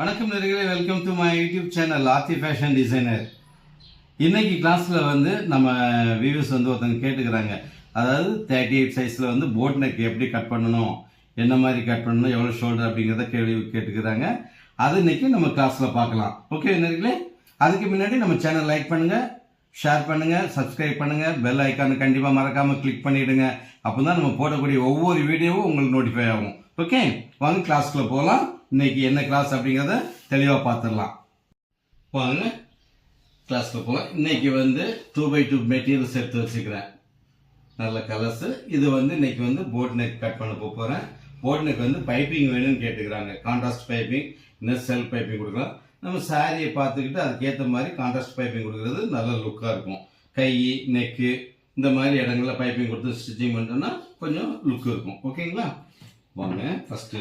வணக்கம் நேர்களே welcome to my YouTube channel Aarthi fashion designer இன்னைக்கு கிளாஸில் வந்து நம்ம வியூஸ் வந்து ஒருத்தங்க கேட்டுக்கிறாங்க. அதாவது தேர்ட்டி எயிட் சைஸில் வந்து போட் நெக் எப்படி கட் பண்ணணும் என்ன மாதிரி கட் பண்ணணும் எவ்வளோ ஷோல்டர் அப்படிங்கிறத கேள்வி கேட்டுக்கிறாங்க. அது இன்னைக்கு நம்ம கிளாஸில் பார்க்கலாம். ஓகே நேர்களே அதுக்கு முன்னாடி நம்ம சேனல் லைக் பண்ணுங்கள் ஷேர் பண்ணுங்கள் சப்ஸ்கிரைப் பண்ணுங்கள் பெல் ஐக்கானு கண்டிப்பாக மறக்காமல் கிளிக் அப்போ தான் நம்ம போடக்கூடிய ஒவ்வொரு வீடியோவும் உங்களுக்கு நோட்டிஃபை ஆகும். ஓகே வாங்க கிளாஸ்க்குள்ளே போகலாம். இன்னைக்கு என்ன கிளாஸ் அப்படிங்கிறத தெளிவாக பார்த்துடலாம். வாங்க கிளாஸ்க்கு போகலாம் இன்னைக்கு வந்து டூ பை டூ மெட்டீரியல்ஸ் எடுத்து வச்சுக்கிறேன். நல்ல கலர்ஸ் இது வந்து இன்னைக்கு வந்து போட் நெக் கட் பண்ண போகிறேன் போட் நெக் வந்து பைப்பிங் வேணும்னு கேட்டுக்கிறாங்க. கான்ட்ராஸ்ட் பைப்பிங் இன்னும் செல் பைப்பிங் கொடுக்கலாம். நம்ம சாரியை பார்த்துக்கிட்டு அதுக்கேற்ற மாதிரி கான்ட்ராஸ்ட் பைப்பிங் கொடுக்கறது நல்ல லுக்காக இருக்கும். கை நெக்கு இந்த மாதிரி இடங்கள்ல பைப்பிங் கொடுத்து ஸ்டிச்சிங் பண்ணிட்டோம்னா கொஞ்சம் லுக் இருக்கும். ஓகேங்களா வாங்க ஃபஸ்ட்டு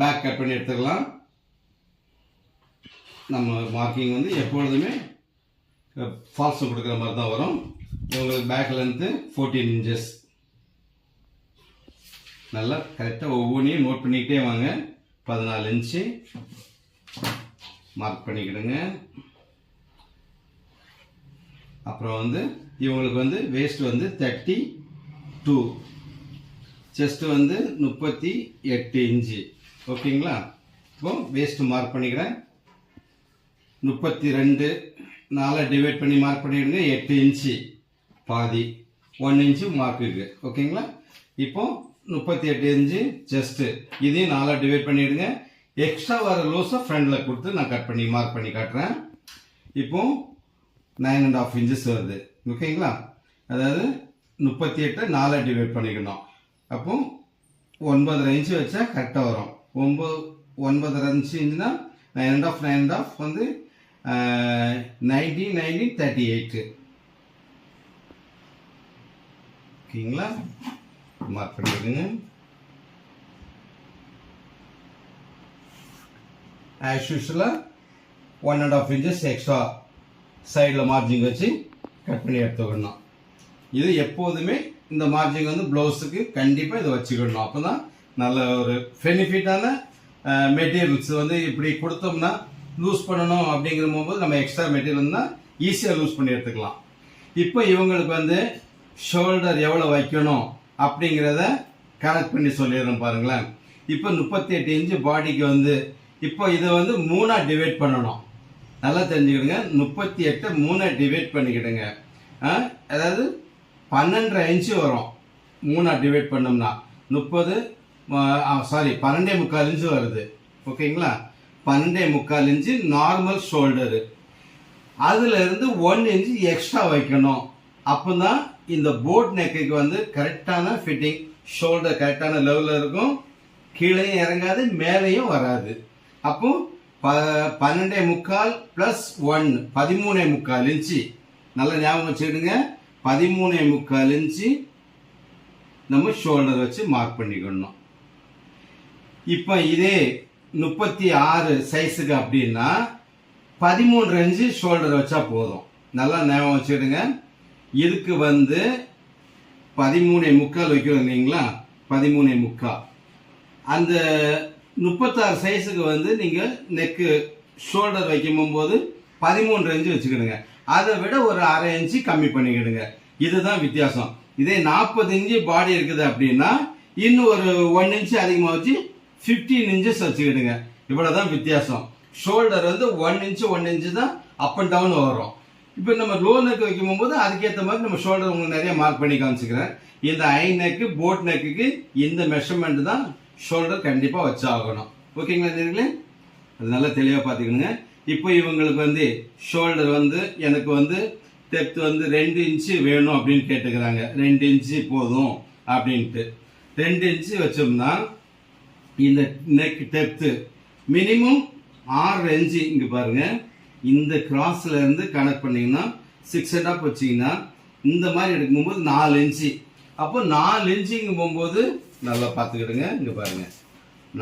பேக் கட் பண்ணி எடுத்துக்கலாம். நம்ம மார்க்கிங் வந்து எப்பொழுதுமே ஃபால்ஸும் கொடுக்குற மாதிரி தான் வரும். இவங்களுக்கு பேக் லென்த்து ஃபோர்டீன் இன்ச்சஸ் நல்லா கரெக்டாக ஒவ்வொன்றையும் நோட் பண்ணிக்கிட்டே வாங்க. பதினாலு இன்ச்சு மார்க் பண்ணிக்கிடுங்க. அப்புறம் வந்து இவங்களுக்கு வந்து வேஸ்ட் வந்து தேர்ட்டி டூ செஸ்ட் வந்து முப்பத்தி எட்டு இன்ச்சு ஓகேங்களா? இப்போ வேஸ்ட்டு மார்க் பண்ணிக்கிறேன். முப்பத்தி ரெண்டு நாலை டிவைட் பண்ணி மார்க் பண்ணிவிடுங்க எட்டு இன்ச்சு பாதி. ஒன் இன்ச்சு மார்க்குக்கு ஓகேங்களா? இப்போ முப்பத்தி எட்டு இன்ச்சு ஜஸ்ட்டு இதையும் நாலாக டிவைட் பண்ணிவிடுங்க எக்ஸ்ட்ரா வர லூஸை ஃப்ரண்டில் கொடுத்து நான் கட் பண்ணி மார்க் பண்ணி காட்டுறேன். இப்போ நைன் அண்ட் ஆஃப் இன்ச்சஸ் வருது. ஓகேங்களா? அதாவது முப்பத்தி எட்டை நாலாக டிவைட் பண்ணிக்கணும். அப்போ ஒன்பதரை இன்ச்சு வச்சா கரெக்டாக வரும். ஒம்பது ஒன்பதரை இருந்துச்சுன்னா nine and half nine half வந்து நைன்டீன் நைன்டீன் தேர்ட்டி எயிட்டு ஓகேங்களா? மார்க் பண்ணிடுங்க. ஆஸ் யூஸ்வலாக one and half inches extra சைடில் மார்ஜிங் வச்சு கட் பண்ணி எடுத்துக்கணும். இது எப்போதுமே இந்த மார்ஜிங் வந்து ப்ளவுஸுக்கு கண்டிப்பாக இதை வச்சுக்கணும். அப்போ தான் நல்ல ஒரு பெனிஃபிட்டான மெட்டீரியல்ஸ் வந்து இப்படி கொடுத்தோம்னா லூஸ் பண்ணணும் அப்படிங்கிற போது நம்ம எக்ஸ்ட்ரா மெட்டீரியல் தான் ஈஸியாக லூஸ் பண்ணி எடுத்துக்கலாம். இப்போ இவங்களுக்கு வந்து ஷோல்டர் எவ்வளோ வைக்கணும் அப்படிங்கிறத கனெக்ட் பண்ணி சொல்லிடுறோம் பாருங்களேன். இப்போ முப்பத்தி எட்டு இன்ச்சு பாடிக்கு வந்து இப்போ இதை வந்து மூணாக டிவைட் பண்ணணும். நல்லா தெரிஞ்சுக்கிடுங்க. முப்பத்தி எட்டை மூணாக டிவைட் பண்ணிக்கிடுங்க அதாவது பன்னெண்டரை இன்ச்சு வரும். மூணாக டிவைட் பண்ணோம்னா. முப்பது சாரி பன்னெண்டே முக்கால் இன்ச்சு வருது. ஓகேங்களா? பன்னெண்டே முக்கால் இன்ச்சு நார்மல் ஷோல்டரு அதில் இருந்து ஒன் இன்ச்சு எக்ஸ்ட்ரா வைக்கணும். அப்போ தான் இந்த போட் நெக்குக்கு வந்து கரெக்டான ஃபிட்டிங் ஷோல்டர் கரெக்டான லெவலில் இருக்கும். கீழேயும் இறங்காது மேலேயும் வராது. அப்போ ப பன்னெண்டே முக்கால் ப்ளஸ் ஒன் பதிமூணே முக்கால் இன்ச்சு. நல்லா ஞாபகம் வச்சுக்கிடுங்க. பதிமூணே முக்கால் இன்ச்சு நம்ம ஷோல்டர் வச்சு மார்க் பண்ணிக்கணும். இப்போ இதே முப்பத்தி ஆறு சைஸுக்கு அப்படின்னா பதிமூணு இன்ச்சு ஷோல்டர் வச்சா போதும். நல்லா ஞாபகம் வச்சுடுங்க இதுக்கு வந்து பதிமூணே முக்கால் வைக்கிறோம் இல்லைங்களா? பதிமூணே முக்கால். அந்த முப்பத்தாறு சைஸுக்கு வந்து நீங்கள் நெக்கு ஷோல்டர் வைக்கும் போது பதிமூன்று இன்ச்சு வச்சுக்கிடுங்க. அதை விட ஒரு அரை இன்ச்சு கம்மி பண்ணிக்கிடுங்க. இதுதான் வித்தியாசம். இதே நாற்பது இன்ச்சு பாடி இருக்குது அப்படின்னா இன்னும் ஒரு ஒன் இன்ச்சு அதிகமாக வச்சு ஃபிஃப்டீன் இன்ச்சஸ் வச்சுக்கிடுங்க. இவ்வளோதான் வித்தியாசம். ஷோல்டர் வந்து ஒன் இன்ச்சு ஒன் இன்ச்சு தான் அப் அண்ட் டவுன் வரும். இப்போ நம்ம லோ நெக் வைக்கும் போது அதுக்கேற்ற மாதிரி நம்ம ஷோல்டர் உங்களுக்கு நிறைய மார்க் பண்ணி காமிச்சுக்கிறேன். இந்த ஐ நெக்கு போட் நெக்குக்கு இந்த மெஷர்மெண்ட் தான் ஷோல்டர் கண்டிப்பாக வச்சாகணும். ஓகேங்களா தெரியுங்களே அது நல்லா தெளிவாக பார்த்துக்கணுங்க. இப்போ இவங்களுக்கு வந்து ஷோல்டர் வந்து எனக்கு வந்து டெப்த் வந்து ரெண்டு இன்ச்சு வேணும் அப்படின்னு கேட்டுக்கிறாங்க. ரெண்டு இன்ச்சு போதும் அப்படின்ட்டு. ரெண்டு இன்ச்சு வச்சோம்னா இந்த நெக் டெப்த்து மினிமம் ஆறு இன்ச்சு இங்கே பாருங்க. இந்த கிராஸ்ல இருந்து கனெக்ட் பண்ணிங்கன்னா சிக்ஸ் அண்ட் ஆஃப் வச்சிங்கன்னா இந்த மாதிரி எடுக்கும்போது நாலு இன்ச்சு அப்போ நாலு இன்ச்சுங்கும் போகும்போது நல்லா பார்த்துக்கிடுங்க இங்கே பாருங்க.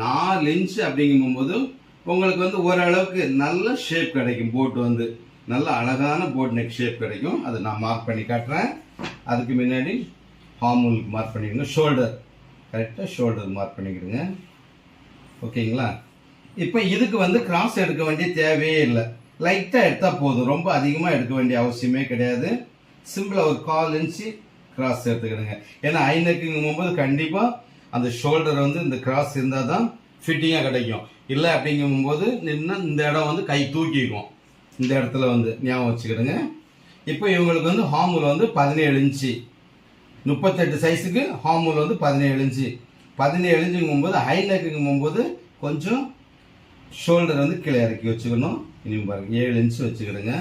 நாலு இன்ச்சு அப்படிங்கும் போகும்போது உங்களுக்கு வந்து ஓரளவுக்கு நல்ல ஷேப் கிடைக்கும் போட் வந்து. நல்ல அழகான போட் நெக் ஷேப் கிடைக்கும். அதை நான் மார்க் பண்ணி காட்டுறேன். அதுக்கு முன்னாடி ஹார்மோனுக்கு மார்க் பண்ணிக்கணும் ஷோல்டர் கரெக்டாக ஷோல்டர் மார்க் பண்ணிக்கிடுங்க. ஓகேங்களா? இப்போ இதுக்கு வந்து கிராஸ் எடுக்க வேண்டிய தேவையே இல்லை. லைட்டாக எடுத்தால் போதும். ரொம்ப அதிகமாக எடுக்க வேண்டிய அவசியமே கிடையாது. சிம்பிளாக ஒரு கால் இன்ச்சு கிராஸ் எடுத்துக்கிடுங்க. ஏன்னா ஐநக்குங்கும் போது கண்டிப்பாக அந்த ஷோல்டர் வந்து இந்த கிராஸ் இருந்தால் தான் ஃபிட்டிங்காக கிடைக்கும். இல்லை அப்படிங்கும்போது நின்று இந்த இடம் வந்து கை தூக்கிக்கும். இந்த இடத்துல வந்து ஞாபகம் வச்சுக்கிடுங்க. இப்போ இவங்களுக்கு வந்து ஹார்மூல் வந்து பதினேழு இன்ச்சு முப்பத்தெட்டு சைஸுக்கு ஹார்மூல் வந்து பதினேழு இன்ச்சு பதினேழு இன்ச்சுங்கும் ஹை நெக்குங்கும் கொஞ்சம் ஷோல்டர் வந்து கீழே இறக்கி வச்சுக்கணும். இனி பாருங்க ஏழு இன்ச்சு வச்சுக்கிடுங்க.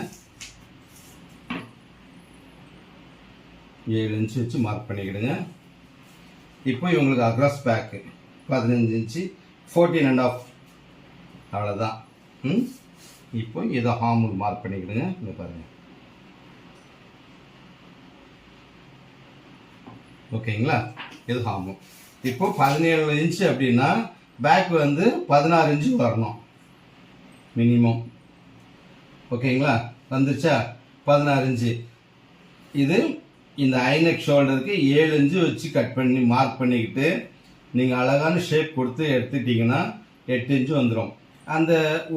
ஏழு இன்ச்சு வச்சு மார்க் பண்ணிக்கிடுங்க. இப்போ இவங்களுக்கு அக்ராஸ் பேக்கு பதினஞ்சு இன்ச்சு ஃபோர்டீன் அண்ட் ஆஃப் அவ்வளோதான் ம்? இப்போ இதை ஹார்மூல் மார்க் பண்ணிக்கிடுங்க. இங்கே பாருங்கள் ஓகேங்களா? இது ஹார்மோன் இப்போ பதினேழு இன்ச்சு அப்படின்னா பேக் வந்து பதினாறு இன்ச்சு வரணும். மினிமம் ஓகேங்களா வந்துச்சா பதினாறு இன்ச்சு இது இந்த ஐநெக் ஷோல்டருக்கு ஏழு இன்ச்சு வச்சு கட் பண்ணி மார்க் பண்ணிக்கிட்டு நீங்கள் அழகான ஷேப் கொடுத்து எடுத்துக்கிட்டிங்கன்னா எட்டு இன்ச்சு வந்துடும் அந்த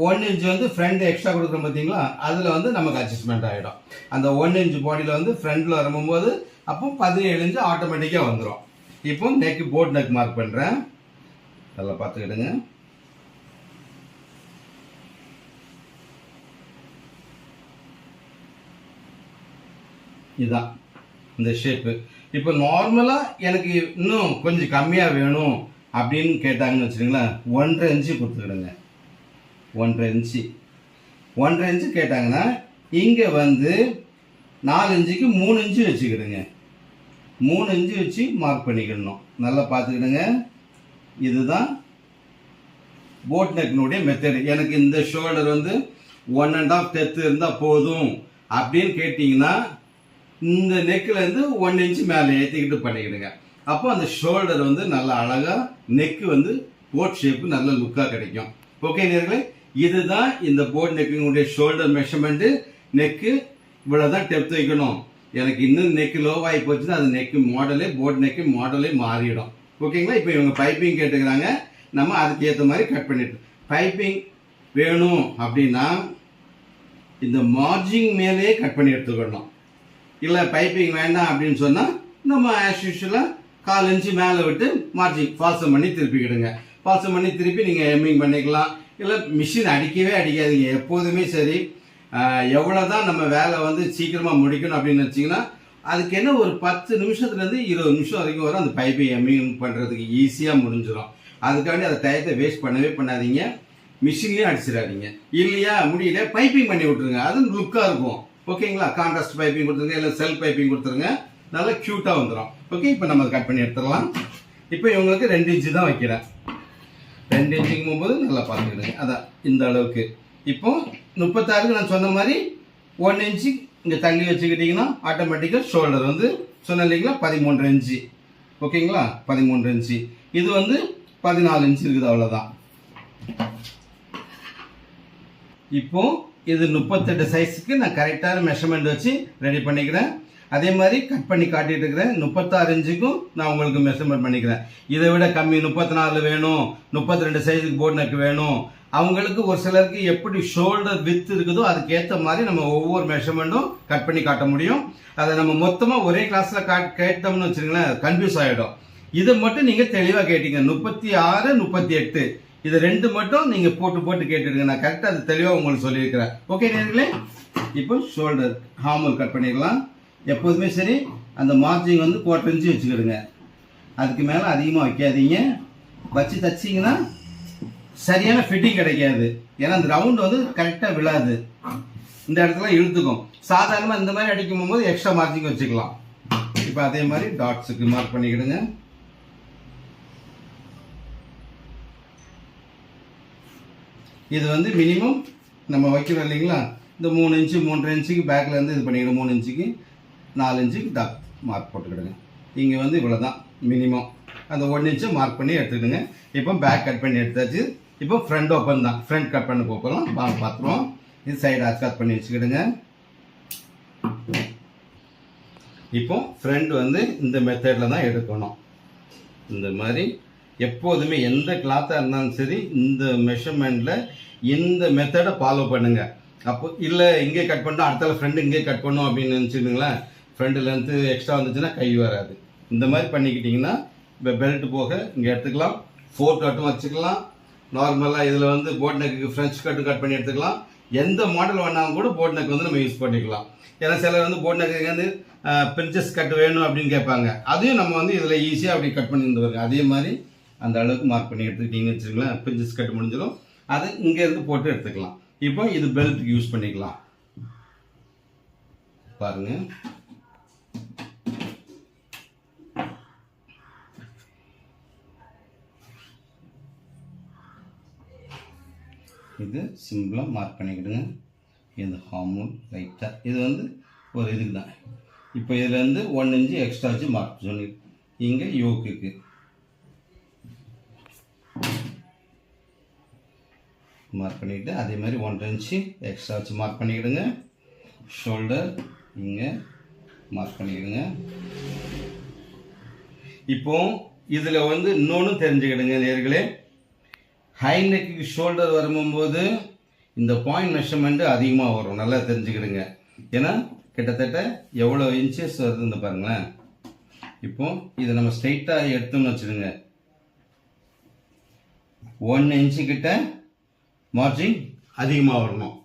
ஒன் இன்ச் வந்து ஃப்ரண்ட் எக்ஸ்ட்ரா கொடுக்குறோம் பார்த்தீங்களா? அதில் வந்து நமக்கு அட்ஜஸ்ட்மெண்ட் ஆகிடும் அந்த ஒன் இன்ச் பாடியில் வந்து ஃப்ரண்டில் வரும்போது அப்போ பதினேழு இன்ச்சு ஆட்டோமேட்டிக்காக வந்துடும் இப்போ நெக்கு போட் நெக் மார்க் பண்ணுறேன் நல்லா பார்த்துக்கிடுங்க. இதுதான் இந்த ஷேப்பு இப்போ நார்மலாக எனக்கு இன்னும் கொஞ்சம் கம்மியாக வேணும் அப்படின்னு கேட்டாங்கன்னு வச்சுக்கோங்களேன் ஒன்றரை இன்ச்சு கொடுத்துக்கிடுங்க. ஒன்றரை இன்ச்சு ஒன்றரை இன்ச்சு கேட்டாங்கன்னா இங்கே வந்து நாலு இன்ச்சுக்கு மூணு இன்ச்சு வச்சுக்கிடுங்க. மூணு இன்ச்சு வச்சு மார்க் பண்ணிக்கிடணும். நல்லா பார்த்துக்கிடுங்க. இதுதான் போட் நெக்னுடைய மெத்தடு எனக்கு இந்த ஷோல்டர் வந்து ஒன் அண்ட் ஆஃப் டெத்து இருந்தால் போதும் அப்படின்னு கேட்டிங்கன்னா இந்த நெக்கிலேருந்து ஒன் இன்ச்சு மேலே ஏற்றிக்கிட்டு பண்ணிக்கிடுங்க. அப்போ அந்த ஷோல்டர் வந்து நல்லா அழகாக நெக்கு வந்து போட் ஷேப்பு நல்ல லுக்காக கிடைக்கும். ஓகே நேர்களே இதுதான் இந்த போட் நெக்கினுடைய ஷோல்டர் மெஷர்மெண்ட்டு நெக்கு இவ்வளோதான் டெப்த் வைக்கணும். எனக்கு இன்னும் நெக்கு லோவாகி போச்சுன்னா அது நெக்கு மாடலே போட் நெக்கு மாடலே மாறிடும். ஓகேங்களா இப்போ இவங்க பைப்பிங் கேட்டுக்கிறாங்க. நம்ம அதுக்கு ஏற்ற மாதிரி கட் பண்ணிட்டு பைப்பிங் வேணும் அப்படின்னா இந்த மார்ஜிங் மேலேயே கட் பண்ணி எடுத்துக்கணும். இல்லை பைப்பிங் வேண்டாம் அப்படின்னு சொன்னால் நம்ம ஆஸ் யூஷுவலாக கால் இன்ச்சு மேலே விட்டு மார்ஜிங் ஃபால்சம் பண்ணி திருப்பிக்கிடுங்க. ஃபால்சம் பண்ணி திருப்பி நீங்கள் எம்மிங் பண்ணிக்கலாம். இல்லை மிஷின் அடிக்கவே அடிக்காதீங்க. எப்போதுமே சரி. எவ்வளோ தான் நம்ம வேலை வந்து சீக்கிரமாக முடிக்கணும் அப்படின்னு வச்சிங்கன்னா அதுக்கு என்ன ஒரு பத்து நிமிஷத்துலேருந்து இருபது நிமிஷம் வரைக்கும் வரும் அந்த பைப்பை எம்மிங் பண்ணுறதுக்கு ஈஸியாக முடிஞ்சிடும் அதுக்காண்டி அதை டயத்தை வேஸ்ட் பண்ணவே பண்ணாதீங்க. மிஷின்லேயும் அடிச்சிடாதீங்க. இல்லையா முடியல பைப்பிங் பண்ணி விட்ருங்க அது லுக்காக இருக்கும். ஓகேங்களா கான்ட்ராஸ்ட் பைப்பிங் கொடுத்துருங்க இல்லை செல் பைப்பிங் கொடுத்துருங்க. நல்லா க்யூட்டாக வந்துடும் ஓகே இப்போ நம்ம கட் பண்ணி எடுத்துடலாம். இப்போ இவங்களுக்கு ரெண்டு இன்ச்சு தான் வைக்கிறேன். ரெண்டு இன்ச்சுங்கும் போது நல்லா பார்த்துக்கிடுங்க. அதான் இந்த அளவுக்கு. இப்போ முப்பத்தாறுக்கு நான் சொன்ன மாதிரி ஒன் இன்ச்சு இங்கே தள்ளி வச்சுக்கிட்டிங்கன்னா ஆட்டோமேட்டிக்காக ஷோல்டர் வந்து சொன்ன இல்லைங்களா? பதிமூன்று இன்ச்சு ஓகேங்களா? பதிமூன்று இன்ச்சு இது வந்து பதினாலு இன்ச்சு இருக்குது அவ்வளோதான் இப்போ இது முப்பத்தெட்டு சைஸுக்கு நான் கரெக்டான மெஷர்மெண்ட் வச்சு ரெடி பண்ணிக்கிறேன். அதே மாதிரி கட் பண்ணி காட்டிட்டு இருக்கிறேன். முப்பத்தாறு இன்ச்சுக்கும் நான் உங்களுக்கு மெஷர்மெண்ட் பண்ணிக்கிறேன். இதை விட கம்மி முப்பத்தி நாலு வேணும். முப்பத்தி ரெண்டு சைஸுக்கு போர்டு நெக் வேணும். அவங்களுக்கு ஒரு சிலருக்கு எப்படி ஷோல்டர் வித் இருக்குதோ அதுக்கேற்ற மாதிரி நம்ம ஒவ்வொரு மெஷர்மெண்ட்டும் கட் பண்ணி காட்ட முடியும். அதை நம்ம மொத்தமாக ஒரே கிளாஸில் கா கேட்டோம்னு வச்சுங்களேன் கன்ஃபியூஸ் ஆகிடும் இதை மட்டும் நீங்கள் தெளிவாக கேட்டீங்க. முப்பத்தி ஆறு முப்பத்தி எட்டு. இது ரெண்டு மட்டும் நீங்கள் போட்டு போட்டு கேட்டுடுங்க. நான் கரெக்டாக அது தெளிவாக உங்களுக்கு சொல்லியிருக்கிறேன். ஓகே நேர்களே? இப்போ ஷோல்டர் ஹார்மல் கட் பண்ணிடலாம். எப்போதுமே சரி அந்த மார்ஜிங் வந்து குவார்டர் இன்ச்சு வச்சுக்கிடுங்க. அதுக்கு மேலே அதிகமாக வைக்காதீங்க. வச்சு தச்சிங்கன்னா சரியான ஃபிட்டிங் கிடைக்காது. ஏன்னா அந்த ரவுண்ட் வந்து கரெக்டாக விழாது. இந்த இடத்துல இழுத்துக்கும். சாதாரணமாக இந்த மாதிரி அடிக்கும் போது எக்ஸ்ட்ரா மார்ஜிங் வச்சுக்கலாம். இப்போ அதே மாதிரி டாட்ஸுக்கு மார்க் பண்ணிக்கிடுங்க. இது வந்து மினிமம் நம்ம வைக்கிறோம் இல்லைங்களா? இந்த மூணு இன்ச்சு மூன்றரை இன்ச்சுக்கு பேக்கில் இருந்து இது பண்ணிக்கிடும் மூணு இன்ச்சுக்கு நாலு இன்ச்சுக்கு டாக் மார்க் போட்டுக்கிடுங்க. இங்கே வந்து இவ்வளோ தான் மினிமம் அந்த ஒன் இன்ச்சு மார்க் பண்ணி எடுத்துக்கிடுங்க. இப்போ பேக் கட் பண்ணி எடுத்தாச்சு. இப்போ ஃப்ரண்ட் ஓப்பன் தான். ஃப்ரண்ட் கட் பண்ண போகிறோம் வாங்க பார்த்துருவோம் இது சைடு ஆச் கட் பண்ணி வச்சுக்கிடுங்க. இப்போ ஃப்ரண்ட் வந்து இந்த மெத்தடில் தான் எடுக்கணும். இந்த மாதிரி எப்போதுமே எந்த கிளாத்தாக இருந்தாலும் சரி இந்த மெஷர்மெண்ட்டில் இந்த மெத்தடை ஃபாலோ பண்ணுங்கள் அப்போ இல்லை இங்கே கட் பண்ணோம் அடுத்தால ஃப்ரெண்டு இங்கே கட் பண்ணோம் அப்படின்னு நினச்சிடுங்களேன் ஃப்ரெண்டு லென்த்து எக்ஸ்ட்ரா வந்துச்சுன்னா கை வராது. இந்த மாதிரி பண்ணிக்கிட்டிங்கன்னா இப்போ பெல்ட் போக இங்கே எடுத்துக்கலாம். ஃபோர் கட்டும் வச்சுக்கலாம். நார்மலாக இதில் வந்து boat neck French cut cut பண்ணி எடுத்துக்கலாம். எந்த மாடல் வேணாலும் கூட போட் நெக் வந்து நம்ம யூஸ் பண்ணிக்கலாம். ஏன்னா சிலர் வந்து போட் நெக்கு வந்து பிரின்சஸ் கட் வேணும் அப்படின்னு கேட்பாங்க. அதையும் நம்ம வந்து இதில் ஈஸியாக அப்படி கட் பண்ணி இருந்துருங்க அதே மாதிரி அந்த அளவுக்கு மார்க் பண்ணி எடுத்துக்கிட்டீங்கன்னு வச்சுங்களேன் பிரின்சஸ் கட் முடிஞ்சிடும். அது இங்கேருந்து போட்டு எடுத்துக்கலாம். இப்போ இது பெல்ட்டுக்கு யூஸ் பண்ணிக்கலாம். பாருங்கள் இது சிம்பிளாக மார்க் பண்ணிக்கிடுங்க. இந்த ஹார்மோன் லைட்டாக இது வந்து ஒரு இதுக்கு தான். இப்போ இதில் வந்து ஒன் இன்ச்சு எக்ஸ்ட்ரா வச்சு மார்க் சொல்லி இங்கே யோக்குக்கு மார்க் பண்ணிக்கிட்டு அதே மாதிரி ஒன்றரை இன்ச்சு எக்ஸ்ட்ரா வச்சு மார்க் பண்ணிக்கிடுங்க. ஷோல்டர் இங்கே மார்க் பண்ணிக்கிடுங்க. இப்போ இதில் வந்து இன்னொன்று தெரிஞ்சுக்கிடுங்க நேர்களே. ஹை நெக்கு ஷோல்டர் வரும்போது இந்த பாயிண்ட் மெஷர்மெண்ட்டு அதிகமாக வரும். நல்லா தெரிஞ்சுக்கிடுங்க. ஏன்னா கிட்டத்தட்ட எவ்வளோ இன்ச்சஸ் வருதுன்னு பாருங்களேன். இப்போ இதை நம்ம ஸ்ட்ரைட்டாக எடுத்தோம்னு வச்சுடுங்க ஒன் இன்ச்சு கிட்ட மார்ஜின் அதிகமாக வரணும்.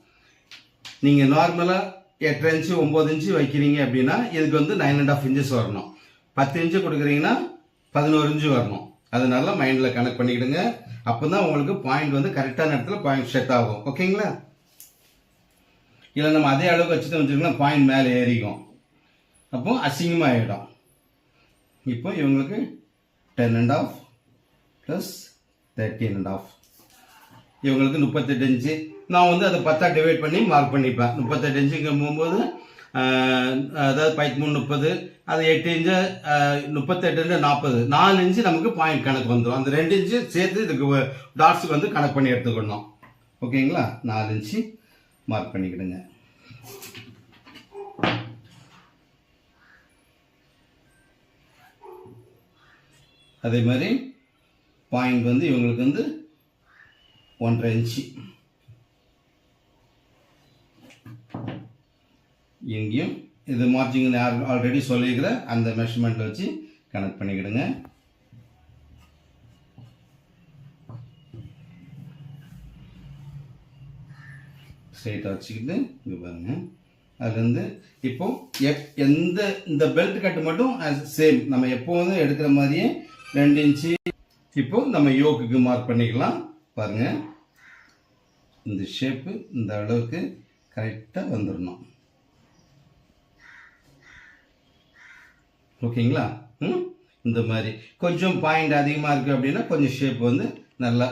நீங்கள் நார்மலாக எட்டரை இன்ச்சு ஒம்பது இன்ச்சு வைக்கிறீங்க அப்படின்னா இதுக்கு வந்து நைன் அண்ட் ஆஃப் இன்ச்சஸ் வரணும். பத்து இன்ச்சு கொடுக்குறீங்கன்னா பதினோரு இன்ச்சு வரணும். அதனால மைண்டில் கனெக்ட் பண்ணிக்கிடுங்க. அப்போ தான் உங்களுக்கு பாயிண்ட் வந்து கரெக்டான இடத்துல பாயிண்ட் செட் ஆகும். ஓகேங்களா இல்லை நம்ம அதே அளவுக்கு வச்சுட்டு வச்சுக்கலாம் பாயிண்ட் மேலே ஏறிக்கும். அப்போ அசிங்கமாக ஆகிடும் இப்போ இவங்களுக்கு ten and half plus thirteen and half இவங்களுக்கு முப்பத்தெட்டு இன்ச்சு நான் வந்து அதை பத்தா டிவைட் பண்ணி மார்க் பண்ணிப்பேன். முப்பத்தெட்டு இன்ச்சுங்கும் போகும்போது அதாவது பதிமூணு முப்பது அது எட்டு இன்ச்சு முப்பத்தெட்டு இன்ச்சு நாற்பது நாலு இன்ச்சு நமக்கு பாயிண்ட் கணக்கு வந்துடும் அந்த ரெண்டு இன்ச்சு சேர்த்து இதுக்கு டாட்ஸுக்கு வந்து கணக்கு பண்ணி எடுத்துக்கணும். ஓகேங்களா நாலு இன்ச்சு மார்க் பண்ணிக்கிடுங்க. அதே மாதிரி பாயிண்ட் வந்து இவங்களுக்கு வந்து ஒன்றரை இன்ச்சு. எங்கேயும் இது மார்ஜின் ஆல்ரெடி சொல்லியிருக்கிற அந்த மெஷர்மெண்ட் வச்சு கனெக்ட் பண்ணிக்கிடுங்க. ஸ்ட்ரைட்டாக வச்சுக்கிட்டு இங்கே பாருங்கள் அதுலேருந்து இப்போ எப் எந்த இந்த பெல்ட் கட்டு மட்டும் சேம் நம்ம எப்போதும் எடுக்கிற மாதிரியே ரெண்டு இன்ச்சு இப்போ நம்ம யோக்குக்கு மார்க் பண்ணிக்கலாம். பாருங்க. இந்த ஷேப்பு இந்த அளவுக்கு கரெக்டாக வந்துடணும் ஓகேங்களா? ம்? இந்த மாதிரி. கொஞ்சம் பாயிண்ட் அதிகமாக இருக்குது அப்படின்னா கொஞ்சம் ஷேப் வந்து நல்லா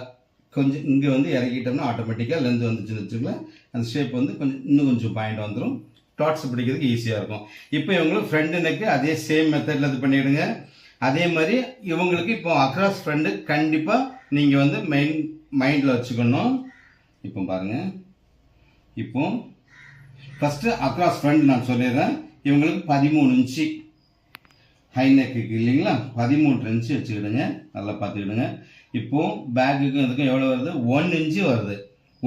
கொஞ்சம் இங்கே வந்து இறக்கிட்டோம்னா ஆட்டோமேட்டிக்காக லென்த் வந்துச்சுன்னு வச்சுக்கலாம் அந்த ஷேப் வந்து கொஞ்சம் இன்னும் கொஞ்சம் பாயிண்ட் வந்துடும் டாட்ஸ் பிடிக்கிறதுக்கு ஈஸியாக இருக்கும். இப்போ இவங்களுக்கு ஃப்ரெண்டு நெக்கு அதே சேம் மெத்தடில் இது பண்ணிவிடுங்க அதே மாதிரி இவங்களுக்கு இப்போ அக்ராஸ் ஃப்ரெண்டு கண்டிப்பாக நீங்கள் வந்து மெயின் மைண்டில் வச்சுக்கணும். இப்போ பாருங்கள் இப்போ ஃபஸ்ட்டு அக்ராஸ் ஃப்ரண்ட் நான் சொல்லிடுறேன். இவங்களுக்கு பதிமூணு இன்ச்சு ஹை நெக்குக்கு இல்லைங்களா? பதிமூன்று இன்ச்சு வச்சுக்கிடுங்க. நல்லா பார்த்துக்கிடுங்க. இப்போ பேக்குக்கும் இதுக்கும் எவ்வளோ வருது? ஒன் இன்ச்சு வருது.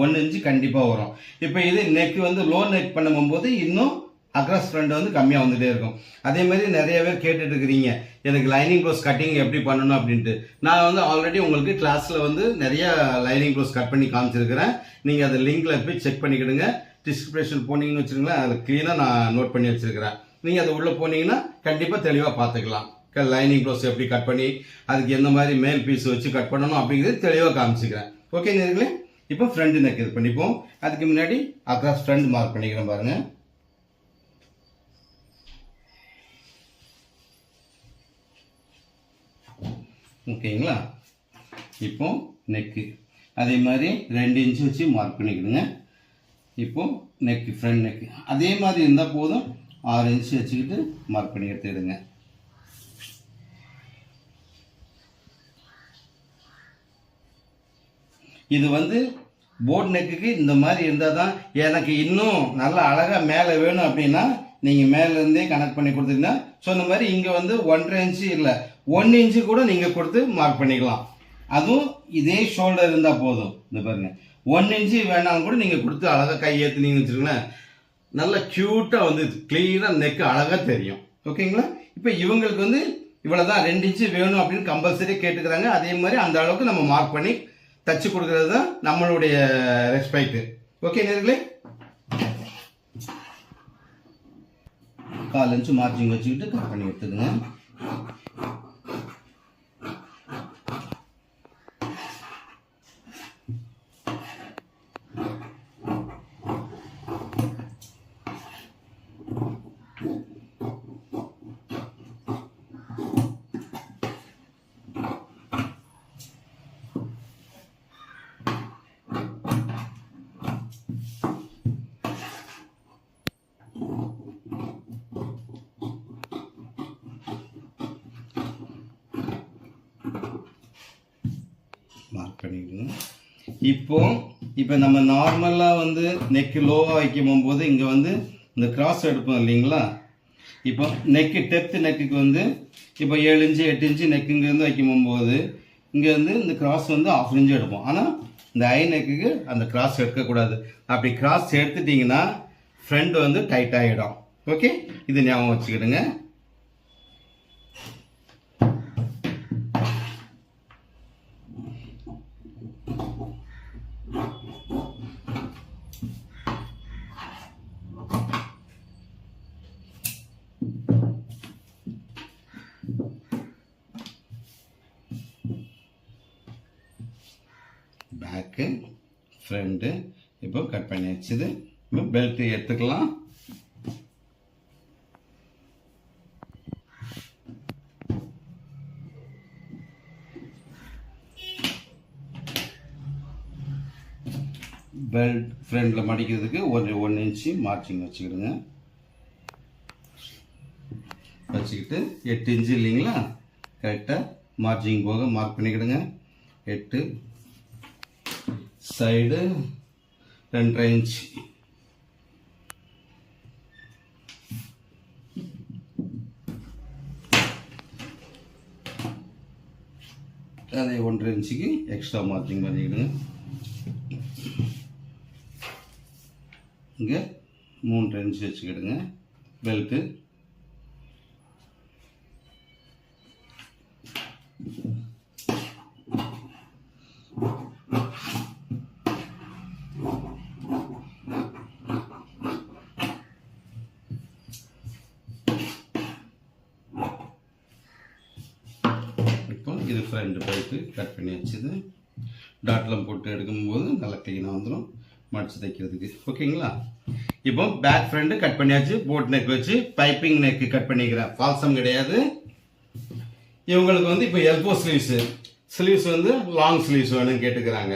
ஒன் இன்ச்சு கண்டிப்பாக வரும். இப்போ இது நெக் வந்து லோ நெக் பண்ணும்போது இன்னும் அக்ராஸ் ஃப்ரண்ட் வந்து கம்மியாக வந்துகிட்டே இருக்கும். அதே மாதிரி நிறைய பேர் கேட்டுட்டு இருக்கிறீங்க. எனக்கு லைனிங் க்ளோஸ் கட்டிங் எப்படி பண்ணணும் அப்படின்ட்டு. நான் வந்து ஆல்ரெடி உங்களுக்கு கிளாஸில் வந்து நிறைய லைனிங் க்ளோஸ் கட் பண்ணி காமிச்சிருக்கிறேன். நீங்கள் அதை லிங்கில் போய் செக் பண்ணிக்கிடுங்க. டிஸ்கிரிப்ஷன் போனீங்கன்னு வச்சுருங்களேன் அதை க்ளீனாக நான் நோட் பண்ணி வச்சுருக்கிறேன். நீங்கள் அது உள்ளே போனீங்கன்னா கண்டிப்பாக தெளிவாக பார்த்துக்கலாம். லைனிங் க்ளோஸ் எப்படி கட் பண்ணி அதுக்கு எந்த மாதிரி மேல் பீஸ் வச்சு கட் பண்ணணும் அப்படிங்கிறது தெளிவாக காமிச்சிக்கிறேன். ஓகே நேர்களே? இப்போ ஃப்ரண்ட் நெக் இது பண்ணிப்போம். அதுக்கு முன்னாடி அக்ராஸ் ஃப்ரண்ட் மார்க் பண்ணிக்கிறேன் பாருங்கள் ஓகேங்களா இப்போ நெக்கு அதே மாதிரி ரெண்டு இன்ச்சு வச்சு மார்க் பண்ணிக்கிடுங்க. இப்போ நெக்கு ஃப்ரண்ட் நெக்கு அதே மாதிரி இருந்தால் போதும். ஆறு இன்ச்சு வச்சுக்கிட்டு மார்க் பண்ணி எடுத்துக்கிடுங்க இது வந்து போட் நெக்குக்கு இந்த மாதிரி இருந்தால் தான் எனக்கு இன்னும் நல்லா அழகாக மேலே வேணும் அப்படின்னா நீங்கள் மேலேருந்தே கனெக்ட் பண்ணி கொடுத்தீங்கன்னா சொன்ன மாதிரி இங்கே வந்து ஒன்றரை இன்ச்சு இல்லை ஒன் இன்ச்சு கூட நீங்கள் கொடுத்து மார்க் பண்ணிக்கலாம். அதுவும் இதே ஷோல்டர் இருந்தால் போதும். இந்த பாருங்க. ஒன் இன்ச்சு வேணாலும் கூட நீங்கள் கொடுத்து அழகாக கை ஏற்றுனீங்கன்னு வச்சுருக்கேன் நல்ல க்யூட்டாக வந்து கிளீனாக நெக்கு அழகாக தெரியும். ஓகேங்களா இப்போ இவங்களுக்கு வந்து இவ்வளோ தான் ரெண்டு இன்ச்சு வேணும் அப்படின்னு கம்பல்சரி கேட்டுக்கிறாங்க. அதே மாதிரி அந்த அளவுக்கு நம்ம மார்க் பண்ணி தச்சு கொடுக்கறது தான் நம்மளுடைய ரெஸ்பெக்ட் ஓகே நேர்களே? கால் இன்ச்சு மார்ஜிங் வச்சுக்கிட்டு கட் பண்ணி எடுத்துக்கங்க மார்க் பண்ணிக்கணும் இப்போ இப்போ நம்ம நார்மலாக வந்து நெக்கு லோவாக வைக்கும் போது இங்கே வந்து இந்த கிராஸ் எடுப்போம் இல்லைங்களா? இப்போ நெக்கு டெப்த் நெக்குக்கு வந்து இப்போ ஏழு இன்ச்சு எட்டு இன்ச்சு நெக்குங்கிறது வைக்கும் போது இங்கே வந்து இந்த கிராஸ் வந்து ஆஃப் இன்ச்சு எடுப்போம். ஆனால் இந்த ஐ நெக்குக்கு அந்த கிராஸ் எடுக்கக்கூடாது. அப்படி கிராஸ் எடுத்துட்டிங்கன்னா ஃப்ரண்ட் வந்து டைட் ஆகிடும் ஓகே இது ஞாபகம் வச்சுக்கிடுங்க. பேக்கு ஃப்ரண்ட்டு இப்போ கட் பண்ணி வச்சுது. இப்போ பெல்ட் எடுத்துக்கலாம். பெல்ட் ஃப்ரண்டில் மடிக்கிறதுக்கு ஒரு ஒன் இன்ச்சு மார்க்கிங் வச்சுக்கிடுங்க. வச்சுக்கிட்டு எட்டு இன்ச்சு இல்லைங்களா? கரெக்டாக மார்ஜிங் போக மார்க் பண்ணிக்கிடுங்க. எட்டு சைடு ரெண்டரை இன்ச் அதை ஒன்றரை இன்ச்சுக்கு எக்ஸ்ட்ரா மார்க்கிங் பண்ணிக்கிடுங்க இங்கே மூன்றரை இன்ச்சு வச்சுக்கிடுங்க. பெல்ட்டு இது ஃப்ரண்ட் பைப்பு கட் பண்ணி வச்சுது. டாட்லாம் போட்டு எடுக்கும்போது நல்லா க்ளீனாக வந்துடும் மடிச்சு தைக்கிறதுக்கு. ஓகேங்களா? இப்போ பேக் ஃப்ரெண்டு கட் பண்ணியாச்சு. போட் நெக் வச்சு பைப்பிங் நெக்கு கட் பண்ணிக்கிறேன். ஃபால்சம் கிடையாது. இவங்களுக்கு வந்து இப்போ எல்போ ஸ்லீவ்ஸு ஸ்லீவ்ஸ் வந்து லாங் ஸ்லீவ்ஸ் வேணும்னு கேட்டுக்கிறாங்க.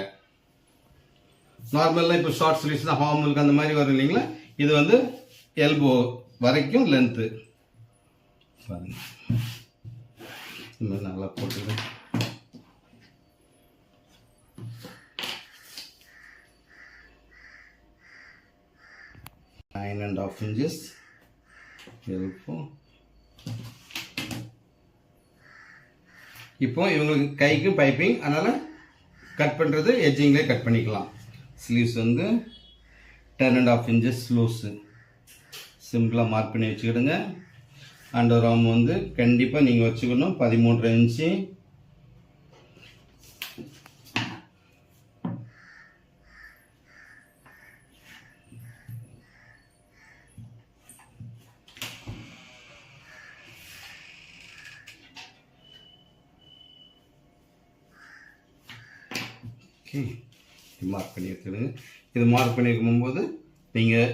நார்மலாக இப்போ ஷார்ட் ஸ்லீவ்ஸ் தான் ஹார்மலுக்கு அந்த மாதிரி வரும் இல்லைங்களா? இது வந்து எல்போ வரைக்கும் லென்த்து பாருங்க. இந்த மாதிரி நல்லா போட்டுக்கிறேன் நைன் அண்ட் ஆஃப் இன்ச்சஸ் இருக்கும் இப்போ இவங்களுக்கு கைக்கு பைப்பிங் அதனால் கட் பண்ணுறது எஜ்ஜிங்லேயே கட் பண்ணிக்கலாம். ஸ்லீவ்ஸ் வந்து ten and half inches loose சிம்பிளாக மார்க் பண்ணி வச்சுக்கிடுங்க. அண்டர் ஆர்ம் வந்து கண்டிப்பாக நீங்கள் வச்சுக்கணும். பதிமூன்று இன்ச்சு இது மார்க் பண்ணி எடுத்துடுங்க இது மார்க் பண்ணி இருக்கும்போது நீங்கள்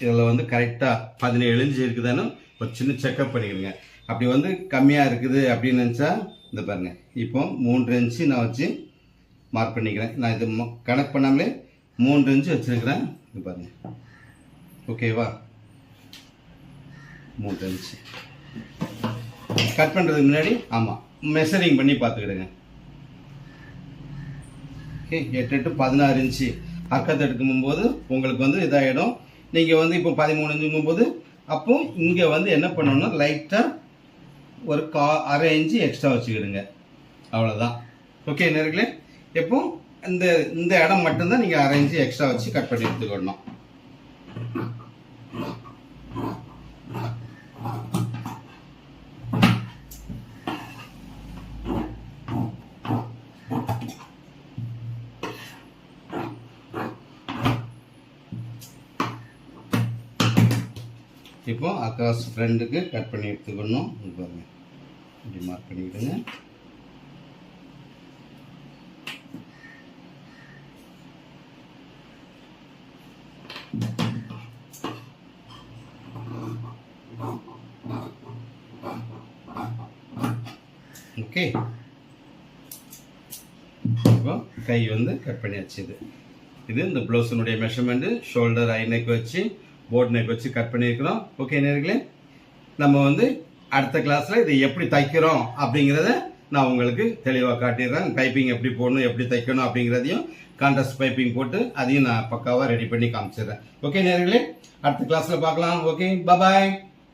இதில் வந்து கரெக்டாக பதினேழு இன்ச்சு இருக்குதான்னு ஒரு சின்ன செக்கப் பண்ணிக்கிறேங்க அப்படி வந்து கம்மியாக இருக்குது அப்படின்னு நினச்சா இந்த பாருங்கள் இப்போ மூன்று இன்ச்சு நான் வச்சு மார்க் பண்ணிக்கிறேன். நான் இது ம- கணக்கு பண்ணாமலே மூன்று இன்ச்சு வச்சுருக்கிறேன். இது பாருங்கள் ஓகேவா மூன்று இன்ச்சு கட் பண்ணுறதுக்கு முன்னாடி ஆமாம் மெஷரிங் பண்ணி பார்த்துக்கிடுங்க. ஓகே எட்டு எட்டு பதினாறு இன்ச்சு அக்கத்தை எடுக்கும்போது உங்களுக்கு வந்து இதாகிடும் நீங்கள் வந்து இப்போ பதிமூணு இன்ச்சுங்கும்போது அப்போ இங்கே வந்து என்ன பண்ணணும்னா லைட்டாக ஒரு கா அரை இன்ச்சு எக்ஸ்ட்ரா வச்சுக்கிடுங்க. அவ்வளோதான் ஓகே நேர்களே எப்போ? இந்த இந்த இடம் மட்டும்தான் நீங்கள் இன்ச்சு எக்ஸ்ட்ரா வச்சு கட் பண்ணி எடுத்துக்கணும். இருக்கும். அக்ராஸ் ஃப்ரெண்டுக்கு கட் பண்ணி எடுத்துக்கணும். இங்க பாருங்க. இப்படி மார்க் பண்ணிக்கிடுங்க. ஓகே இப்போ கை வந்து கட் பண்ணியாச்சு இது இது இந்த ப்ளவுஸினுடைய மெஷர்மெண்ட்டு ஷோல்டர் ஐநெக் வச்சு போட் நெக் வச்சு கட் பண்ணியிருக்கிறோம். ஓகே நேர்களே நம்ம வந்து அடுத்த கிளாஸில் இதை எப்படி தைக்கிறோம் அப்படிங்கிறத நான் உங்களுக்கு தெளிவாக காட்டிடுறேன். பைப்பிங் எப்படி போடணும் எப்படி தைக்கணும் அப்படிங்கிறதையும் கான்ட்ராஸ்ட் பைப்பிங் போட்டு அதையும் நான் பக்காவாக ரெடி பண்ணி காமிச்சிடுறேன். ஓகே நேர்களே அடுத்த கிளாஸில் பார்க்கலாம். Okay bye bye